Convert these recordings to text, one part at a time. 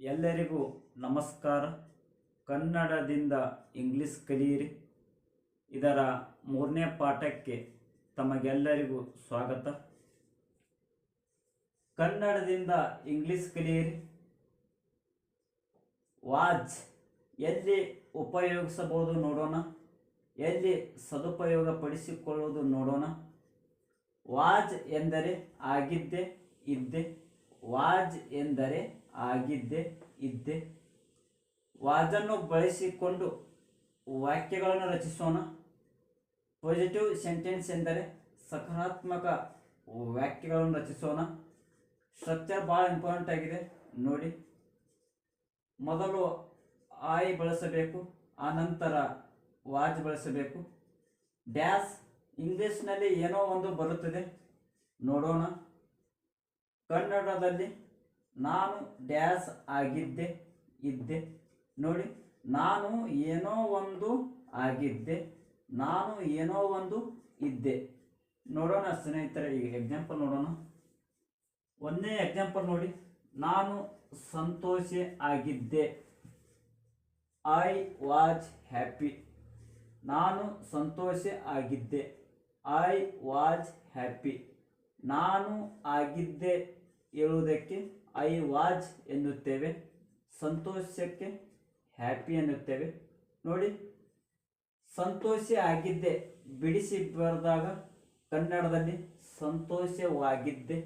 ಎಲ್ಲರಿಗೂ ನಮಸ್ಕಾರ. ಕನ್ನಡದಿಂದ ಇಂಗ್ಲಿಷ್ ಕಲಿಯಿರಿ. ಇದರ ಮೂರನೇ ಪಾಠಕ್ಕೆ ತಮಗೆಲ್ಲರಿಗೂ ಸ್ವಾಗತ. ಕನ್ನಡದಿಂದ ಇಂಗ್ಲಿಷ್ ಕಲಿಯಿರಿ. ವಾಜ್ ಎಲ್ಲಿ ಉಪಯೋಗಿಸಬಹುದು ನೋಡೋಣ. ಎಲ್ಲಿ ಸದುಪಯೋಗ ಪಡಿಸಿಕೊಳ್ಳುವುದು ನೋಡೋಣ. ವಾಜ್ ಎಂದರೆ ಆಗಿದ್ದೆ, ಇದ್ದೆ. ವಾಜ್ ಎಂದರೆ ಆಗಿದ್ದೆ, ಇದ್ದೆ. ವಾಜನ್ನು ಬಳಸಿಕೊಂಡು ವಾಕ್ಯಗಳನ್ನು ರಚಿಸೋಣ. ಪಾಸಿಟಿವ್ ಸೆಂಟೆನ್ಸ್ ಎಂದರೆ ಸಕಾರಾತ್ಮಕ ವಾಕ್ಯಗಳನ್ನು ರಚಿಸೋಣ. ಸ್ಟ್ರಕ್ಚರ್ ಭಾಳ ಇಂಪಾರ್ಟೆಂಟ್ ಆಗಿದೆ, ನೋಡಿ. ಮೊದಲು ಆಯ್ ಬಳಸಬೇಕು, ಆನಂತರ ವಾಜ್ ಬಳಸಬೇಕು. ಡ್ಯಾಸ್ ಇಂಗ್ಲೀಷ್ನಲ್ಲಿ ಏನೋ ಒಂದು ಬರುತ್ತದೆ, ನೋಡೋಣ. ಕನ್ನಡದಲ್ಲಿ ನಾನು ಡ್ಯಾಸ್ ಆಗಿದ್ದೆ, ಇದ್ದೆ. ನೋಡಿ, ನಾನು ಏನೋ ಒಂದು ಆಗಿದ್ದೆ, ನಾನು ಏನೋ ಒಂದು ಇದ್ದೆ. ನೋಡೋಣ ಸ್ನೇಹಿತರೆ, ಈಗ ಎಕ್ಸಾಂಪಲ್ ನೋಡೋಣ. ಒಂದೇ ಎಕ್ಸಾಂಪಲ್ ನೋಡಿ. ನಾನು ಸಂತೋಷ ಆಗಿದ್ದೆ. ಐ ವಾಚ್ ಹ್ಯಾಪಿ ನಾನು ಸಂತೋಷ ಆಗಿದ್ದೆ. ಐ ವಾಚ್ ಹ್ಯಾಪಿ ನಾನು ಆಗಿದ್ದೆ. ಹೇಳುವುದಕ್ಕೆ ಐ ವಾಜ್ ಎನ್ನುತ್ತೇವೆ, ಸಂತೋಷಕ್ಕೆ ಹ್ಯಾಪಿ ಎನ್ನುತ್ತೇವೆ. ನೋಡಿ, ಸಂತೋಷ ಆಗಿದ್ದೆ, ಬಿಡಿಸಿ ಬರೆದಾಗ ಕನ್ನಡದಲ್ಲಿ ಸಂತೋಷವಾಗಿದ್ದೆ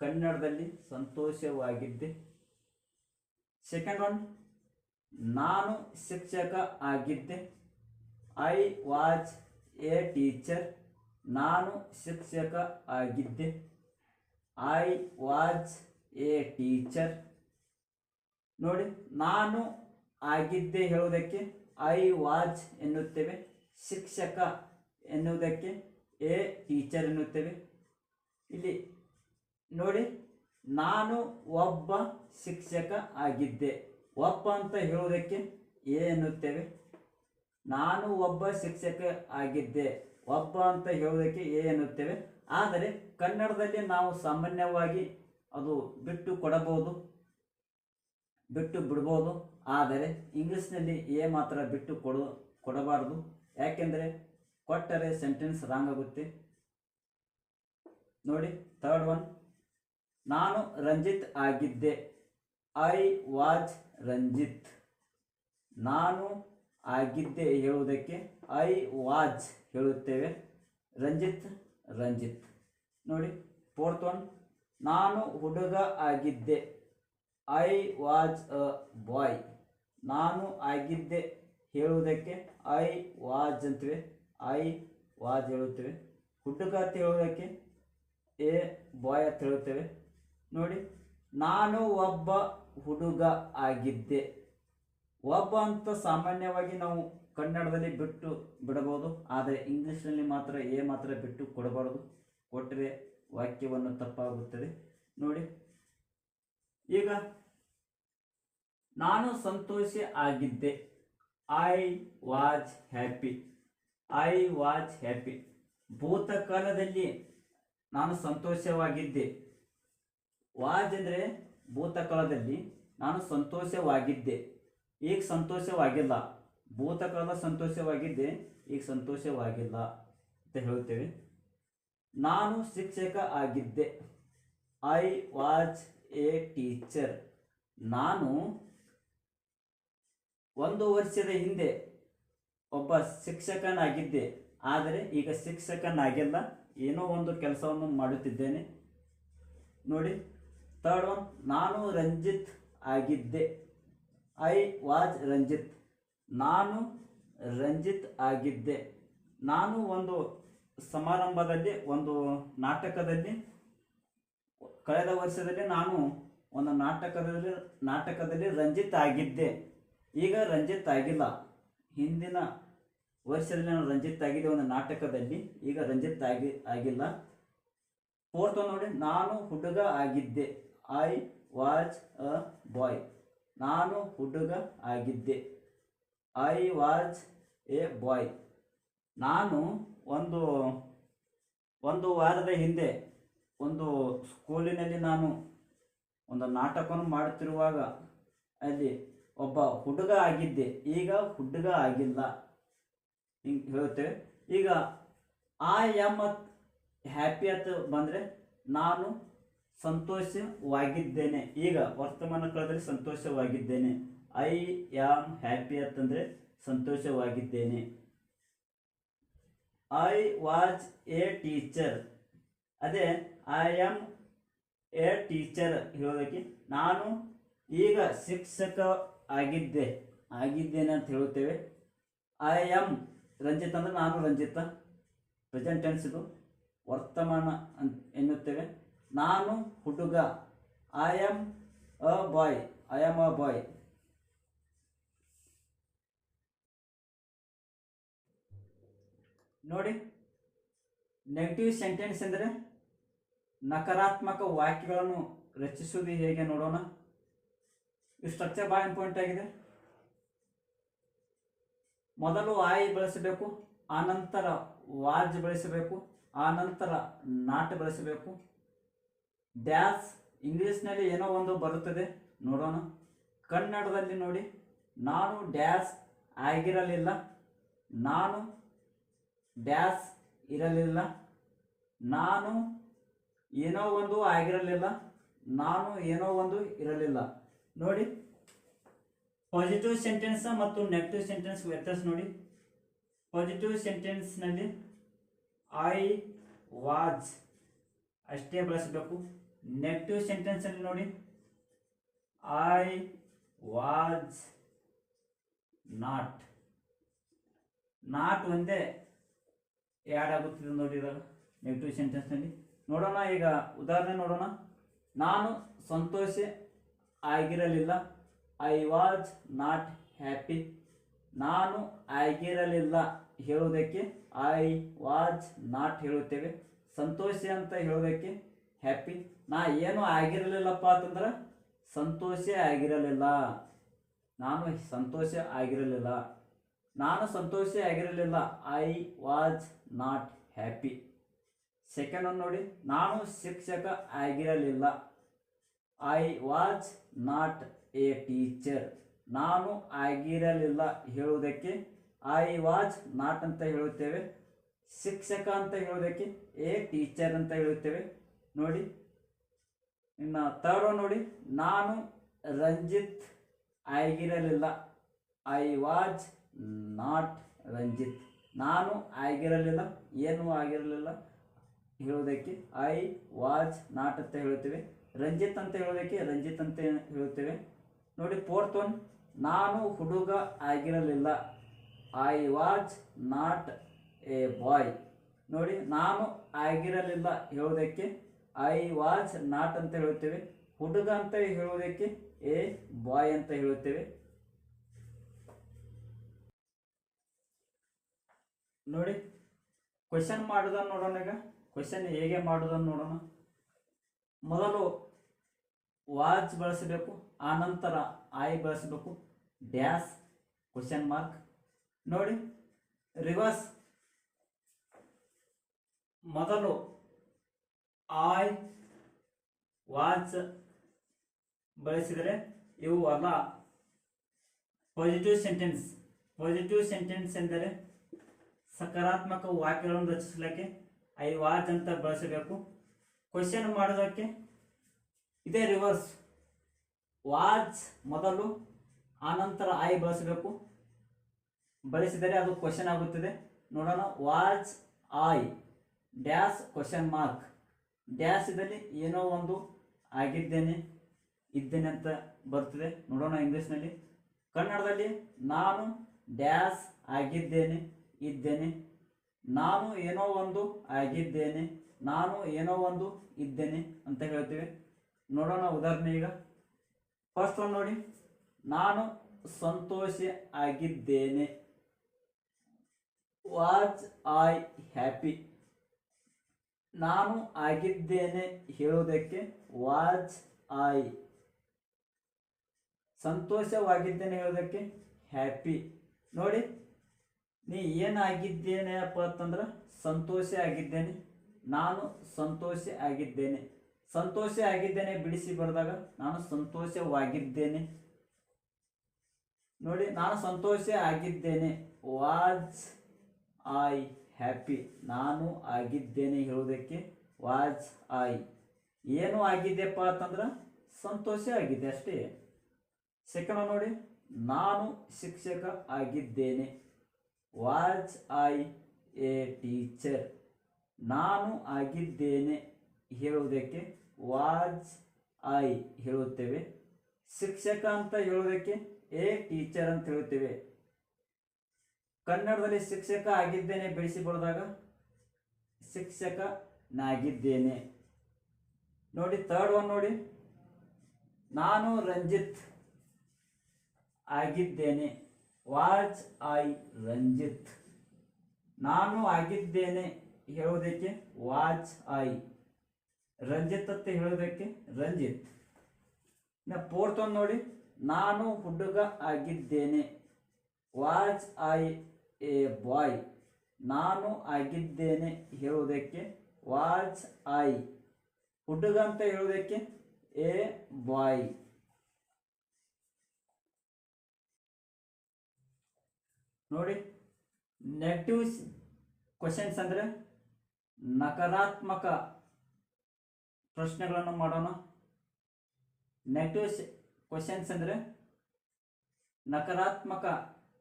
ಕನ್ನಡದಲ್ಲಿ ಸಂತೋಷವಾಗಿದ್ದೆ. ಸೆಕೆಂಡ್ ಒನ್ ನಾನು ಶಿಕ್ಷಕ ಆಗಿದ್ದೆ, ಐ ವಾಜ್ ಎ ಟೀಚರ್, ನಾನು ಶಿಕ್ಷಕ ಆಗಿದ್ದೆ. ಐ ವಾಜ್ ಎ ಟೀಚರ್ ನೋಡಿ, ನಾನು ಆಗಿದ್ದೆ ಹೇಳುವುದಕ್ಕೆ ಐ ವಾಜ್ ಎನ್ನುತ್ತೇವೆ. ಶಿಕ್ಷಕ ಎನ್ನುವುದಕ್ಕೆ ಎ ಟೀಚರ್ ಎನ್ನುತ್ತೇವೆ. ಇಲ್ಲಿ ನೋಡಿ, ನಾನು ಒಬ್ಬ ಶಿಕ್ಷಕ ಆಗಿದ್ದೆ. ಒಬ್ಬ ಅಂತ ಹೇಳುವುದಕ್ಕೆ ಎ ಎನ್ನುತ್ತೇವೆ. ನಾನು ಒಬ್ಬ ಶಿಕ್ಷಕ ಆಗಿದ್ದೆ. ಒಬ್ಬ ಅಂತ ಹೇಳುವುದಕ್ಕೆ ಎ ಎನ್ನುತ್ತೇವೆ. ಆದರೆ ಕನ್ನಡದಲ್ಲಿ ನಾವು ಸಾಮಾನ್ಯವಾಗಿ ಅದು ಬಿಟ್ಟು ಕೊಡಬಹುದು, ಬಿಟ್ಟು ಬಿಡ್ಬೋದು. ಆದರೆ ಇಂಗ್ಲೀಷ್ನಲ್ಲಿ ಎ ಮಾತ್ರ ಬಿಟ್ಟು ಕೊಡು, ಕೊಡಬಾರದು. ಯಾಕೆಂದರೆ ಕೊಟ್ಟರೆ ಸೆಂಟೆನ್ಸ್ ರಾಂಗ್ ಆಗುತ್ತೆ. ನೋಡಿ, ಥರ್ಡ್ ಒನ್. ನಾನು ರಂಜಿತ್ ಆಗಿದ್ದೆ. I was Ranjith. ನಾನು ಆಗಿದ್ದೆ ಹೇಳುವುದಕ್ಕೆ ಐ ವಾಜ್ ಹೇಳುತ್ತೇವೆ. ರಂಜಿತ್ ರಂಜಿತ್. ನೋಡಿ ಫೋರ್ತ್ ಒನ್ ನಾನು ಹುಡುಗ ಆಗಿದ್ದೆ. ಐ ವಾಜ್ ಅ ಬಾಯ್ ನಾನು ಆಗಿದ್ದೆ. ಹೇಳುವುದಕ್ಕೆ ಐ ವಾಜ್ ಅಂತೀವಿ. ಐ ವಾಜ್ ಹೇಳುತ್ತೇವೆ. ಹುಡುಗ ಅಂತ ಹೇಳುವುದಕ್ಕೆ ಎ ಬಾಯ್ ಅಂತ ಹೇಳುತ್ತೇವೆ. ನೋಡಿ, ನಾನು ಒಬ್ಬ ಹುಡುಗ ಆಗಿದ್ದೆ. ಒಬ್ಬ ಅಂತ ಸಾಮಾನ್ಯವಾಗಿ ನಾವು ಕನ್ನಡದಲ್ಲಿ ಬಿಟ್ಟು ಬಿಡಬಹುದು, ಆದರೆ ಇಂಗ್ಲೀಷ್ನಲ್ಲಿ ಮಾತ್ರ ಎ ಮಾತ್ರ ಬಿಟ್ಟು ಕೊಡಬಾರದು. ಕೊಟ್ಟರೆ ವಾಕ್ಯವನ್ನು ತಪ್ಪಾಗುತ್ತದೆ. ನೋಡಿ, ಈಗ ನಾನು ಸಂತೋಷ ಆಗಿದ್ದೆ. I was happy I was happy ಭೂತಕಾಲದಲ್ಲಿ ನಾನು ಸಂತೋಷವಾಗಿದ್ದೆ. ವಾಜ್ ಅಂದರೆ ಭೂತಕಾಲದಲ್ಲಿ ನಾನು ಸಂತೋಷವಾಗಿದ್ದೆ. ಈಗ ಸಂತೋಷವಾಗಿಲ್ಲ. ಭೂತಕಾಲ ಸಂತೋಷವಾಗಿದ್ದೆ. ಈಗ ಸಂತೋಷವಾಗಿಲ್ಲ ಅಂತ ಹೇಳುತ್ತೇವೆ. ನಾನು ಶಿಕ್ಷಕ ಆಗಿದ್ದೆ. ಐ ವಾಜ್ ಎ ಟೀಚರ್ ನಾನು ಒಂದು ವರ್ಷದ ಹಿಂದೆ ಒಬ್ಬ ಶಿಕ್ಷಕನಾಗಿದ್ದೆ. ಆದರೆ ಈಗ ಶಿಕ್ಷಕನಾಗಿಲ್ಲ ಏನೋ ಒಂದು ಕೆಲಸವನ್ನು ಮಾಡುತ್ತಿದ್ದೇನೆ. ನೋಡಿ ಥರ್ಡ್ ಒನ್ ನಾನು ರಂಜಿತ್ ಆಗಿದ್ದೆ. I was Ranjith. ನಾನು ರಂಜಿತ್ ಆಗಿದ್ದೆ. ನಾನು ಒಂದು ಸಮಾರಂಭದಲ್ಲಿ, ಒಂದು ನಾಟಕದಲ್ಲಿ, ಕಳೆದ ವರ್ಷದಲ್ಲಿ ನಾನು ಒಂದು ನಾಟಕದಲ್ಲಿ ನಾಟಕದಲ್ಲಿ ರಂಜಿತ್ ಆಗಿದ್ದೆ. ಈಗ ರಂಜಿತ್ ಆಗಿಲ್ಲ. ಹಿಂದಿನ ವರ್ಷದಲ್ಲಿ ನಾನು ರಂಜಿತ್ ಆಗಿದ್ದೆ ಒಂದು ನಾಟಕದಲ್ಲಿ. ಈಗ ರಂಜಿತ್ ಆಗಿ, ಆಗಿಲ್ಲ. ಫೋರ್ತ್ ನೋಡಿ, ನಾನು ಹುಡುಗ ಆಗಿದ್ದೆ. ಐ ವಾಜ್ ಅ ಬಾಯ್ ನಾನು ಹುಡುಗ ಆಗಿದ್ದೆ. ಐ ವಾಜ್ ಎ ಬಾಯ್ ನಾನು ಒಂದು ಒಂದು ವಾರದ ಹಿಂದೆ ಒಂದು ಸ್ಕೂಲಿನಲ್ಲಿ ನಾನು ಒಂದು ನಾಟಕವನ್ನು ಮಾಡುತ್ತಿರುವಾಗ ಅಲ್ಲಿ ಒಬ್ಬ ಹುಡುಗ ಆಗಿದ್ದೆ. ಈಗ ಹುಡುಗ ಆಗಿಲ್ಲ. ಹಿಂಗೆ ಹೇಳುತ್ತೇವೆ. ಈಗ ಆ ಎಂ ಹ್ಯಾಪಿ ಅಂತ ಬಂದರೆ ನಾನು ಸಂತೋಷವಾಗಿದ್ದೇನೆ. ಈಗ ವರ್ತಮಾನ ಕಾಲದಲ್ಲಿ ಸಂತೋಷವಾಗಿದ್ದೇನೆ. ಐ ಆಮ್ ಹ್ಯಾಪಿ ಅಂತಂದರೆ ಸಂತೋಷವಾಗಿದ್ದೇನೆ. ಐ ವಾಜ್ ಎ ಟೀಚರ್ ಅದೇ ಐ ಆಮ್ ಎ ಟೀಚರ್ ಹೇಳೋದಕ್ಕೆ. ನಾನು ಈಗ ಶಿಕ್ಷಕ ಆಗಿದ್ದೆ. ಆಗಿದ್ದೇನೆ ಅಂತ ಹೇಳುತ್ತೇವೆ. ಐ ಆಮ್ ರಂಜಿತ್ ಅಂದರೆ ನಾನು ರಂಜಿತ. ಪ್ರೆಸೆಂಟ್ ಟೆನ್ಸ್ ಇದು. ವರ್ತಮಾನ ಅಂತ ಎನ್ನುತ್ತೇವೆ. ನಾನು ಹುಡುಗ. I am a boy I am a boy ನೋಡಿ ನೆಗೆಟಿವ್ ಸೆಂಟೆನ್ಸ್ ಎಂದರೆ ನಕಾರಾತ್ಮಕ ವಾಕ್ಯಗಳನ್ನು ರಚಿಸುವುದು ಹೇಗೆ ನೋಡೋಣ. ಈ ಸ್ಟ್ರಕ್ಚರ್ ಭಾಳ ಇಂಪಾರ್ಟೆಂಟ್ ಆಗಿದೆ. ಮೊದಲು ಆಯಿ ಬಳಸಬೇಕು, ಆನಂತರ ವಾಜ್ ಬಳಸಬೇಕು, ಆನಂತರ ನಾಟ್ ಬಳಸಬೇಕು. ಡ್ಯಾಸ್ ಇಂಗ್ಲೀಷ್ನಲ್ಲಿ ಏನೋ ಒಂದು ಬರುತ್ತದೆ, ನೋಡೋಣ. ಕನ್ನಡದಲ್ಲಿ ನೋಡಿ, ನಾನು ಡ್ಯಾಸ್ ಆಗಿರಲಿಲ್ಲ, ನಾನು ಡ್ಯಾಸ್ ಇರಲಿಲ್ಲ. ನಾನು ಏನೋ ಒಂದು ಆಗಿರಲಿಲ್ಲ. ನಾನು ಏನೋ ಒಂದು ಇರಲಿಲ್ಲ. ನೋಡಿ ಪಾಸಿಟಿವ್ ಸೆಂಟೆನ್ಸ್ ಮತ್ತು ನೆಗೆಟಿವ್ ಸೆಂಟೆನ್ಸ್ ವ್ಯತ್ಯಾಸ ನೋಡಿ. ಪಾಸಿಟಿವ್ ಸೆಂಟೆನ್ಸ್ನಲ್ಲಿ ಐ ವಾಜ್ ಅಷ್ಟೇ ಬಳಸಬೇಕು. ನೆಗೆಟಿವ್ ಸೆಂಟೆನ್ಸಲ್ಲಿ ನೋಡಿ. ಐ ವಾಜ್ ನಾಟ್ ನಾಟ್ ಒಂದೇ ಆ್ಯಡ್ ಆಗುತ್ತಿದೆ ನೋಡಿ ಇವಾಗ ನೆಗೆಟಿವ್ ಸೆಂಟೆನ್ಸ್ನಲ್ಲಿ ನೋಡೋಣ ಈಗ, ಉದಾಹರಣೆ ನೋಡೋಣ. ನಾನು ಸಂತೋಷ ಆಗಿರಲಿಲ್ಲ. ಐ ವಾಜ್ ನಾಟ್ ಹ್ಯಾಪಿ ನಾನು ಆಗಿರಲಿಲ್ಲ ಹೇಳುವುದಕ್ಕೆ ಐ ವಾಜ್ ನಾಟ್ ಹೇಳುತ್ತೇವೆ. ಸಂತೋಷ ಅಂತ ಹೇಳೋದಕ್ಕೆ ಹ್ಯಾಪಿ ನಾ ಏನು ಆಗಿರಲಿಲ್ಲಪ್ಪ ಅಂತಂದ್ರೆ, ಸಂತೋಷ ಆಗಿರಲಿಲ್ಲ. ನಾನು ಸಂತೋಷ ಆಗಿರಲಿಲ್ಲ. ನಾನು ಸಂತೋಷ ಆಗಿರಲಿಲ್ಲ. I was not happy second ನೋಡಿ. ನಾನು ಶಿಕ್ಷಕ ಆಗಿರಲಿಲ್ಲ. I was not a teacher ನಾನು ಆಗಿರಲಿಲ್ಲ ಹೇಳುವುದಕ್ಕೆ. ಐ ವಾಜ್ ನಾಟ್ ಅಂತ ಹೇಳುತ್ತೇವೆ. ಶಿಕ್ಷಕ ಅಂತ ಹೇಳೋದಕ್ಕೆ ಎ ಟೀಚರ್ ಅಂತ ಹೇಳುತ್ತೇವೆ. ನೋಡಿ. ಇನ್ನು ಥರ್ಡ್ ನೋಡಿ. ನಾನು ರಂಜಿತ್ ಆಗಿರಲಿಲ್ಲ. I was not Ranjith. ನಾನು ಆಗಿರಲಿಲ್ಲ, ಏನೂ ಆಗಿರಲಿಲ್ಲ ಹೇಳೋದಕ್ಕೆ ಐ ವಾಚ್ ನಾಟ್ ಅಂತ ಹೇಳುತ್ತೇವೆ. ರಂಜಿತ್ ಅಂತ ಹೇಳೋದಕ್ಕೆ ರಂಜಿತ್ ಅಂತ ಹೇಳುತ್ತೇವೆ. ನೋಡಿ, ಫೋರ್ತ್ ಒನ್, ನಾನು ಹುಡುಗ ಆಗಿರಲಿಲ್ಲ. I was not a boy. ನೋಡಿ, ನಾನು ಆಗಿರಲಿಲ್ಲ ಹೇಳೋದಕ್ಕೆ ಐ ವಾಚ್ ನಾಟ್ ಅಂತ ಹೇಳುತ್ತೇವೆ. ಹುಡುಗ ಅಂತ ಹೇಳೋದಕ್ಕೆ ಎ ಬಾಯ್ ಅಂತ ಹೇಳುತ್ತೇವೆ. ನೋಡಿ ಕ್ವೆಶನ್ ಮಾಡೋದನ್ನು ನೋಡೋಣ ಈಗ. ಕ್ವೆಶನ್ ಹೇಗೆ ಮಾಡೋದನ್ನು ನೋಡೋಣ. ಮೊದಲು ವಾಚ್ ಬಳಸಬೇಕು ಆನಂತರ ಐ ಬಳಸಬೇಕು. ಡ್ಯಾಸ್ ಕ್ವೆಶನ್ ಮಾರ್ಕ್ ನೋಡಿ ರಿವರ್ಸ್ ಮೊದಲು ಐ ವಾಚ್ ಬಳಸಿದರೆ ಇವು ಅಲ್ಲ ಪಾಸಿಟಿವ್ ಸೆಂಟೆನ್ಸ್ ಪಾಸಿಟಿವ್ ಸೆಂಟೆನ್ಸ್ ಎಂದರೆ ಸಕಾರಾತ್ಮಕ ವಾಕ್ಯಗಳನ್ನು ರಚಿಸಲಿಕ್ಕೆ ಐ ವಾಚ್ ಅಂತ ಬಳಸಬೇಕು. ಕ್ವಶನ್ ಮಾಡೋದಕ್ಕೆ ಇದೇ ರಿವರ್ಸ್ ವಾಚ್ ಮೊದಲು ಆನಂತರ ಐ ಬಳಸಬೇಕು. ಬಳಸಿದರೆ ಅದು ಕ್ವಶನ್ ಆಗುತ್ತದೆ. ನೋಡೋಣ, was I dash question mark dash ಇದರಲ್ಲಿ ಏನೋ ಒಂದು ಆಗಿದ್ದೇನೆ, ಇದ್ದೇನೆ ಅಂತ ಬರ್ತದೆ. ನೋಡೋಣ ಇಂಗ್ಲೀಷ್ನಲ್ಲಿ ಕನ್ನಡದಲ್ಲಿ ನಾನು ಡ್ಯಾಶ್ ಆಗಿದ್ದೇನೆ. ಇದ್ದೇನೆ. ನಾನು ಏನೋ ಒಂದು ಆಗಿದ್ದೇನೆ. ನಾನು ಏನೋ ಒಂದು ಇದ್ದೇನೆ ಅಂತ ಹೇಳ್ತೀವಿ. ನೋಡೋಣ ಉದಾಹರಣೆ ಈಗ. ಫಸ್ಟ್ ಒಂದು ನೋಡಿ. ನಾನು ಸಂತೋಷ ಆಗಿದ್ದೇನೆ. Was I happy. ನಾನು ಆಗಿದ್ದೇನೆ ಹೇಳುವುದಕ್ಕೆ ವಾಚ್ ಐ. ಸಂತೋಷವಾಗಿದ್ದೇನೆ ಹೇಳೋದಕ್ಕೆ ಹ್ಯಾಪಿ. ನೋಡಿ. ನೀ ಏನಾಗಿದ್ದೇನೆಪ್ಪ ಅಂತಂದ್ರೆ ಸಂತೋಷ ಆಗಿದ್ದೇನೆ. ನಾನು ಸಂತೋಷ ಆಗಿದ್ದೇನೆ. ಸಂತೋಷ ಆಗಿದ್ದೇನೆ ಬಿಡಿಸಿ ಬರೆದಾಗ ನಾನು ಸಂತೋಷವಾಗಿದ್ದೇನೆ. ನೋಡಿ, ನಾನು ಸಂತೋಷ ಆಗಿದ್ದೇನೆ. Was I happy. ನಾನು ಆಗಿದ್ದೇನೆ ಹೇಳೋದಕ್ಕೆ ವಾಜ್ ಐ ಏನು ಆಗಿದೆಯಪ್ಪ ಅಂತಂದ್ರೆ ಸಂತೋಷ ಆಗಿದೆ ಅಷ್ಟೇ. ಸೆಕೆಂಡ್ ನೋಡಿ, ನಾನು ಶಿಕ್ಷಕ ಆಗಿದ್ದೇನೆ. Was I a teacher. ನಾನು ಆಗಿದ್ದೇನೆ ಹೇಳುವುದಕ್ಕೆ ವಾಜ್ ಐ ಹೇಳುತ್ತೇವೆ. ಶಿಕ್ಷಕ ಅಂತ ಹೇಳೋದಕ್ಕೆ ಎ ಟೀಚರ್ ಅಂತ ಹೇಳುತ್ತೇವೆ. ಕನ್ನಡದಲ್ಲಿ ಶಿಕ್ಷಕ ಆಗಿದ್ದೇನೆ ಬೆಳೆಸಿ ಬರೆದಾಗ ಶಿಕ್ಷಕನಾಗಿದ್ದೇನೆ. ನೋಡಿ ಥರ್ಡ್ ಒನ್ ನೋಡಿ. ನಾನು ರಂಜಿತ್ ಆಗಿದ್ದೇನೆ. Was I Ranjith. ನಾನು ಆಗಿದ್ದೇನೆ ಹೇಳೋದಕ್ಕೆ ವಾಚ್ ಐ. ರಂಜಿತ್ ಅಂತ ಹೇಳೋದಕ್ಕೆ ರಂಜಿತ್. ಇನ್ನು ಫೋರ್ತ್ ಒಂದು ನೋಡಿ. ನಾನು ಹುಡುಗ ಆಗಿದ್ದೇನೆ. Was I a boy. ನಾನು ಆಗಿದ್ದೇನೆ ಹೇಳೋದಕ್ಕೆ ವಾಚ್ ಐ. ಹುಡುಗ ಅಂತ ಹೇಳೋದಕ್ಕೆ ಎ ಬಾಯ್. ನೋಡಿ ನೆಗೆಟಿವ್ ಕ್ವಶನ್ಸ್ ಅಂದರೆ ನಕಾರಾತ್ಮಕ ಪ್ರಶ್ನೆಗಳನ್ನು ಮಾಡೋಣ. ನೆಗೆಟಿವ್ ಕ್ವಶನ್ಸ್ ಅಂದರೆ ನಕಾರಾತ್ಮಕ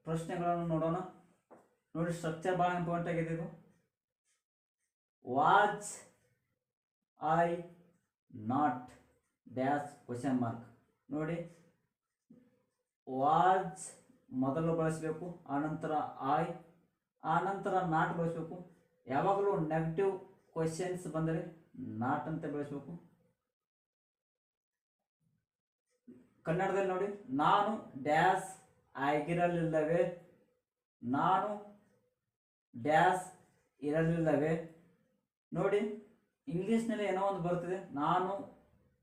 ಪ್ರಶ್ನೆಗಳನ್ನು ನೋಡೋಣ. ನೋಡಿ ಸ್ಟ್ರಕ್ಚರ್ ಭಾಳ ಇಂಪಾರ್ಟೆಂಟ್ ಆಗಿದೆ ಇದು. Was I not dash question mark ನೋಡಿ ವಾಜ್ ಮೊದಲು ಬಳಸಬೇಕು, ಆನಂತರ ಐ ಆನಂತರ ನಾಟ್ ಬಳಸಬೇಕು. ಯಾವಾಗಲೂ ನೆಗೆಟಿವ್ ಕ್ವೆಶನ್ಸ್ ಬಂದರೆ ನಾಟ್ ಅಂತ ಬಳಸಬೇಕು. ಕನ್ನಡದಲ್ಲಿ ನೋಡಿ, ನಾನು ಡ್ಯಾಸ್ ಆಗಿರಲಿಲ್ಲವೇ? ನಾನು ಡ್ಯಾಸ್ ಇರಲಿಲ್ಲವೇ? ನೋಡಿ, ಇಂಗ್ಲೀಷ್ನಲ್ಲಿ ಏನೋ ಒಂದು ಬರ್ತದೆ, ನಾನು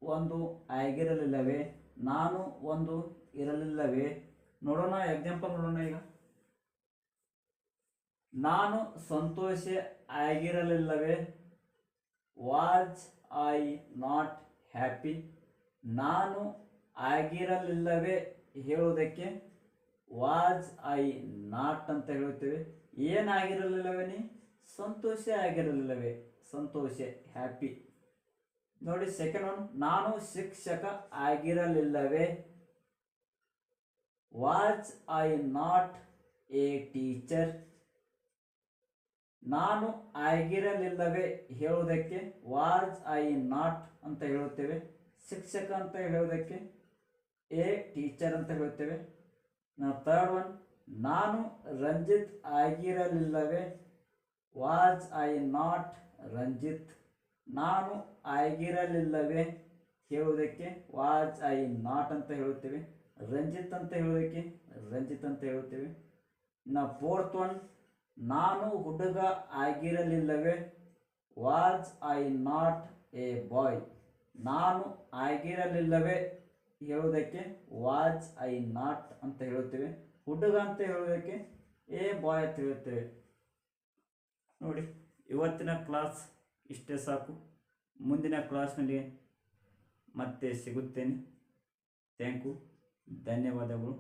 ಒಂದು ಆಗಿರಲಿಲ್ಲವೇ? ನಾನು ಒಂದು ಇರಲಿಲ್ಲವೇ? ನೋಡೋಣ ಎಕ್ಸಾಂಪಲ್ ನೋಡೋಣ ಈಗ. ನಾನು ಸಂತೋಷ ಆಗಿರಲಿಲ್ಲವೇ? ವಾಜ್ ಐ ನಾಟ್ ಹ್ಯಾಪಿ ನಾನು ಆಗಿರಲಿಲ್ಲವೇ ಹೇಳುವುದಕ್ಕೆ? ವಾಜ್ ಐ ನಾಟ್ ಅಂತ ಹೇಳುತ್ತೇವೆ. ಏನಾಗಿರಲಿಲ್ಲವೇ ನೀ? ಸಂತೋಷ ಆಗಿರಲಿಲ್ಲವೇ? ಸಂತೋಷ ಹ್ಯಾಪಿ ನೋಡಿ ಸೆಕೆಂಡ್ ಒನ್ ನಾನು ಶಿಕ್ಷಕ ಆಗಿರಲಿಲ್ಲವೇ? Was I not a teacher ನಾನು ಆಗಿರಲಿಲ್ಲವೇ ಹೇಳುವುದಕ್ಕೆ. ವಾಜ್ ಐ ನಾಟ್ ಅಂತ ಹೇಳುತ್ತೇವೆ. ಶಿಕ್ಷಕ ಅಂತ ಹೇಳುವುದಕ್ಕೆ. ಎ ಟೀಚರ್ ಅಂತ ಹೇಳುತ್ತೇವೆ. ಥರ್ಡ್ ಒನ್ ನಾನು Ranjit ಆಗಿರಲಿಲ್ಲವೇ. Was I not Ranjith. ನಾನು ಆಗಿರಲಿಲ್ಲವೇ ಹೇಳುವುದಕ್ಕೆ. ವಾಜ್ ಐ ನಾಟ್ ಅಂತ ಹೇಳುತ್ತೇವೆ. ರಂಜಿತ್ ಅಂತ ಹೇಳೋದಕ್ಕೆ, ರಂಜಿತ್ ಅಂತ ಹೇಳ್ತೀವಿ. ನಾ ಫೋರ್ತ್ ಒನ್ ನಾನು ಹುಡುಗ ಆಗಿರಲಿಲ್ಲವೇ. Was I not a boy. ನಾನು ಆಗಿರಲಿಲ್ಲವೇ ಹೇಳೋದಕ್ಕೆ ವಾಜ್ ಐ ನಾಟ್ ಅಂತ ಹೇಳುತ್ತೇವೆ ಹುಡುಗ ಅಂತ ಹೇಳೋದಕ್ಕೆ ಎ ಬಾಯ್ ಅಂತ ಹೇಳುತ್ತೇವೆ ನೋಡಿ, ಇವತ್ತಿನ ಕ್ಲಾಸ್ ಇಷ್ಟೇ ಸಾಕು. ಮುಂದಿನ ಕ್ಲಾಸ್ನಲ್ಲಿ ಮತ್ತೆ ಸಿಗುತ್ತೇನೆ. ಥ್ಯಾಂಕ್ ಯು ಧನ್ಯವಾದಗಳು